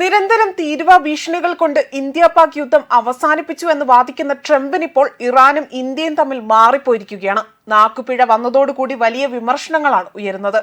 നിരന്തരം തീരുവ ഭീഷണികൾ കൊണ്ട് ഇന്ത്യ പാക് യുദ്ധം അവസാനിപ്പിച്ചു എന്ന് വാദിക്കുന്ന ട്രംപിനിപ്പോൾ ഇറാനും ഇന്ത്യയും തമ്മിൽ മാറിപ്പോയിരിക്കുകയാണ്. നാക്കുപിഴ വന്നതോടുകൂടി വലിയ വിമർശനങ്ങളാണ് ഉയരുന്നത്.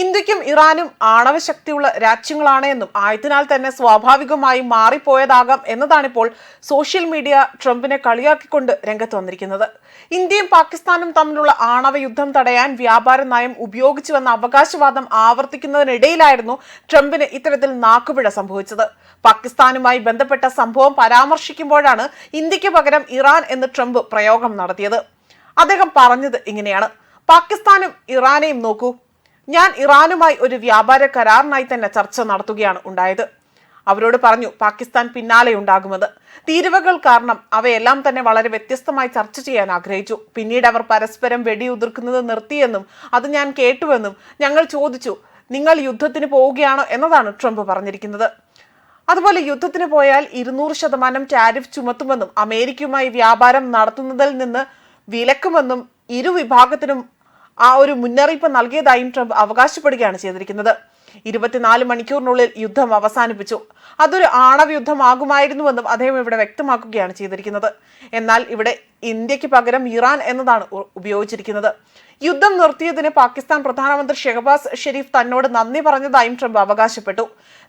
ഇന്ത്യക്കും ഇറാനും ആണവ ശക്തിയുള്ള രാജ്യങ്ങളാണ് എന്നും ആയതിനാൽ തന്നെ സ്വാഭാവികമായി മാറിപ്പോയതാകാം എന്നതാണിപ്പോൾ സോഷ്യൽ മീഡിയ ട്രംപിനെ കളിയാക്കിക്കൊണ്ട് രംഗത്ത് വന്നിരിക്കുന്നത്. ഇന്ത്യയും പാകിസ്ഥാനും തമ്മിലുള്ള ആണവ യുദ്ധം തടയാൻ വ്യാപാര നയം ഉപയോഗിച്ചുവെന്ന അവകാശവാദം ആവർത്തിക്കുന്നതിനിടയിലായിരുന്നു ട്രംപിന് ഇത്തരത്തിൽ നാക്കുപിഴ സംഭവിച്ചത്. പാകിസ്ഥാനുമായി ബന്ധപ്പെട്ട സംഭവം പരാമർശിക്കുമ്പോഴാണ് ഇന്ത്യയ്ക്ക് പകരം ഇറാൻ എന്ന് ട്രംപ് പ്രയോഗം നടത്തിയത്. അദ്ദേഹം പറഞ്ഞത് ഇങ്ങനെയാണ്. പാകിസ്ഥാനും ഇറാനെയും നോക്കൂ. ഞാൻ ഇറാനുമായി ഒരു വ്യാപാര കരാറിനായി തന്നെ ചർച്ച നടത്തുകയാണ് ഉണ്ടായത്. അവരോട് പറഞ്ഞു പാകിസ്ഥാൻ പിന്നാലെ ഉണ്ടാകുമെന്ന് തീരുവകൾ കാരണം അവയെല്ലാം തന്നെ വളരെ വ്യത്യസ്തമായി ചർച്ച ചെയ്യാൻ ആഗ്രഹിച്ചു. പിന്നീട് അവർ പരസ്പരം വെടിയുതിർക്കുന്നത് നിർത്തിയെന്നും അത് ഞാൻ കേട്ടുവെന്നും ഞങ്ങൾ ചോദിച്ചു നിങ്ങൾ യുദ്ധത്തിന് പോവുകയാണോ? എന്നതാണ് ട്രംപ് പറഞ്ഞിരിക്കുന്നത്. അതുപോലെ യുദ്ധത്തിന് പോയാൽ ഇരുന്നൂറ് ശതമാനം ടാരിഫ് ചുമത്തുമെന്നും അമേരിക്കയുമായി വ്യാപാരം നടത്തുന്നതിൽ നിന്ന് വിലക്കുമെന്നും ഇരുവിഭാഗത്തിനും ആ ഒരു മുന്നറിയിപ്പ് നൽകിയതായും ട്രംപ് അവകാശപ്പെടുകയാണ് ചെയ്തിരിക്കുന്നത്. ഇരുപത്തിനാല് മണിക്കൂറിനുള്ളിൽ യുദ്ധം അവസാനിപ്പിച്ചു. അതൊരു ആണവ യുദ്ധമാകുമായിരുന്നുവെന്നും അദ്ദേഹം ഇവിടെ വ്യക്തമാക്കുകയാണ് ചെയ്തിരിക്കുന്നത്. എന്നാൽ ഇവിടെ ഇന്ത്യയ്ക്ക് പകരം ഇറാൻ എന്നതാണ് ഉപയോഗിച്ചിരിക്കുന്നത്. യുദ്ധം നിർത്തിയതിന് പാകിസ്ഥാൻ പ്രധാനമന്ത്രി ഷെഹബാസ് ഷെരീഫ് തന്നോട് നന്ദി പറഞ്ഞതായും ട്രംപ് അവകാശപ്പെട്ടു.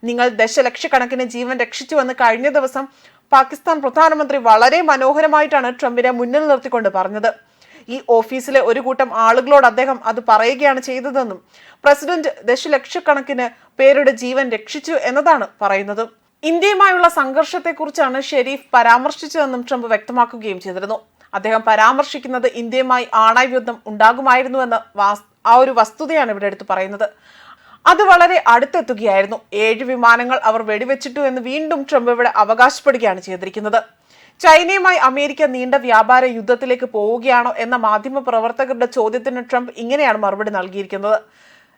നിങ്ങൾ ദശലക്ഷക്കണക്കിന് ജീവൻ രക്ഷിച്ചുവെന്ന് കഴിഞ്ഞ ദിവസം പാകിസ്ഥാൻ പ്രധാനമന്ത്രി വളരെ മനോഹരമായിട്ടാണ് ട്രംപിനെ മുന്നിൽ നിർത്തിക്കൊണ്ട് പറഞ്ഞത്. ഈ ഓഫീസിലെ ഒരു കൂട്ടം ആളുകളോട് അദ്ദേഹം അത് പറയുകയാണ് ചെയ്തതെന്നും പ്രസിഡന്റ് ദശലക്ഷക്കണക്കിന് പേരുടെ ജീവൻ രക്ഷിച്ചു എന്നതാണ് പറയുന്നത്. ഇന്ത്യയുമായുള്ള സംഘർഷത്തെക്കുറിച്ചാണ് ഷെരീഫ് പരാമർശിച്ചതെന്നും ട്രംപ് വ്യക്തമാക്കുകയും ചെയ്തിരുന്നു. അദ്ദേഹം പരാമർശിക്കുന്നത് ഇന്ത്യയുമായി ആണായ യുദ്ധം ഉണ്ടാകുമായിരുന്നുവെന്ന ആ ഒരു വസ്തുതയാണ് ഇവിടെ എടുത്തു പറയുന്നത്. അത് വളരെ അടുത്തെത്തുകയായിരുന്നു. ഏഴ് വിമാനങ്ങൾ അവർ വെടിവെച്ചിട്ടു എന്ന് വീണ്ടും ട്രംപ് ഇവിടെ അവകാശപ്പെടുകയാണ് ചെയ്തിരിക്കുന്നത്. ചൈനയുമായി അമേരിക്ക നീണ്ട വ്യാപാര യുദ്ധത്തിലേക്ക് പോവുകയാണോ എന്ന മാധ്യമ പ്രവർത്തകരുടെ ചോദ്യത്തിന് ട്രംപ് ഇങ്ങനെയാണ് മറുപടി നൽകിയിരിക്കുന്നത്.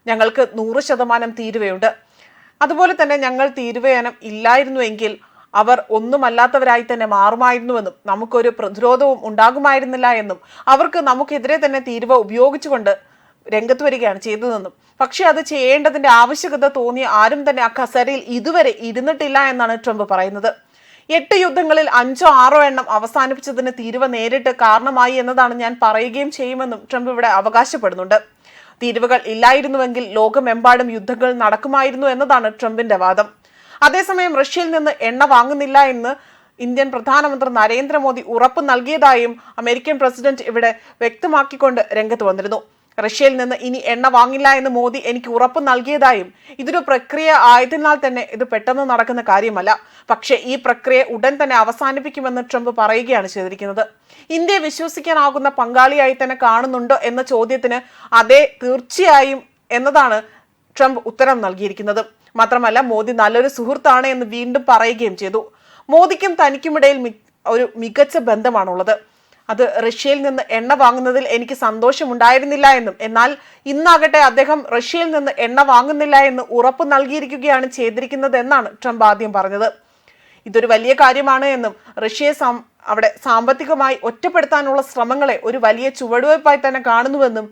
ഞങ്ങൾക്ക് നൂറ് ശതമാനം തീരുവയുണ്ട്. അതുപോലെ തന്നെ ഞങ്ങൾ തീരുവയനം ഇല്ലായിരുന്നുവെങ്കിൽ അവർ ഒന്നുമല്ലാത്തവരായി തന്നെ മാറുമായിരുന്നുവെന്നും നമുക്കൊരു പ്രതിരോധവും ഉണ്ടാകുമായിരുന്നില്ല എന്നും അവർക്ക് നമുക്കെതിരെ തന്നെ തീരുവ ഉപയോഗിച്ചുകൊണ്ട് രംഗത്ത് വരികയാണ് ചെയ്തതെന്നും. പക്ഷെ അത് ചെയ്യേണ്ടതിന്റെ ആവശ്യകത തോന്നിയ ആരും തന്നെ ആ കസേരയിൽ ഇതുവരെ ഇരുന്നിട്ടില്ല എന്നാണ് ട്രംപ് പറയുന്നത്. എട്ട് യുദ്ധങ്ങളിൽ അഞ്ചോ ആറോ എണ്ണം അവസാനിപ്പിച്ചതിന് തീരുവ നേരിട്ട് കാരണമായി എന്നതാണ് ഞാൻ പറയുകയും ചെയ്യുമെന്നും ട്രംപ് ഇവിടെ അവകാശപ്പെടുന്നുണ്ട്. തീരുവകൾ ഇല്ലായിരുന്നുവെങ്കിൽ ലോകമെമ്പാടും യുദ്ധങ്ങൾ നടക്കുമായിരുന്നു എന്നതാണ് ട്രംപിന്റെ വാദം. അതേസമയം റഷ്യയിൽ നിന്ന് എണ്ണ വാങ്ങുന്നില്ല എന്ന് ഇന്ത്യൻ പ്രധാനമന്ത്രി നരേന്ദ്രമോദി ഉറപ്പ് നൽകിയതായും അമേരിക്കൻ പ്രസിഡന്റ് ഇവിടെ വ്യക്തമാക്കിക്കൊണ്ട് രംഗത്ത് വന്നിരുന്നു. റഷ്യയിൽ നിന്ന് ഇനി എണ്ണ വാങ്ങില്ല എന്ന് മോദി എനിക്ക് ഉറപ്പ് നൽകിയതായും ഇതൊരു പ്രക്രിയ ആയതിനാൽ തന്നെ ഇത് പെട്ടെന്ന് നടക്കുന്ന കാര്യമല്ല. പക്ഷേ ഈ പ്രക്രിയ ഉടൻ തന്നെ അവസാനിപ്പിക്കുമെന്ന് ട്രംപ് പറയുകയാണ് ചെയ്തിരിക്കുന്നത്. ഇന്ത്യയെ വിശ്വസിക്കാനാകുന്ന പങ്കാളിയായി തന്നെ കാണുന്നുണ്ടോ എന്ന ചോദ്യത്തിന് അതെ തീർച്ചയായും എന്നതാണ് ട്രംപ് ഉത്തരം നൽകിയിരിക്കുന്നത്. മാത്രമല്ല മോദി നല്ലൊരു സുഹൃത്താണ് എന്ന് വീണ്ടും പറയുകയും ചെയ്തു. മോദിക്കും തനിക്കുമിടയിൽ ഒരു മികച്ച ബന്ധമാണുള്ളത്. അത് റഷ്യയിൽ നിന്ന് എണ്ണ വാങ്ങുന്നതിൽ എനിക്ക് സന്തോഷമുണ്ടായിരുന്നില്ല എന്നും. എന്നാൽ ഇന്നാകട്ടെ അദ്ദേഹം റഷ്യയിൽ നിന്ന് എണ്ണ വാങ്ങുന്നില്ല എന്ന് ഉറപ്പ് നൽകിയിരിക്കുകയാണ് ചെയ്തിരിക്കുന്നത് എന്നാണ് ട്രംപ് ആദ്യം പറഞ്ഞത്. ഇതൊരു വലിയ കാര്യമാണ് എന്നും റഷ്യയെ അവിടെ സാമ്പത്തികമായി ഒറ്റപ്പെടുത്താനുള്ള ശ്രമങ്ങളെ ഒരു വലിയ ചുവടുവയ്പായി തന്നെ കാണുന്നുവെന്നും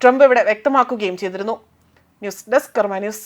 ട്രംപ് ഇവിടെ വ്യക്തമാക്കുകയും ചെയ്തിരുന്നു. News desk Karma news.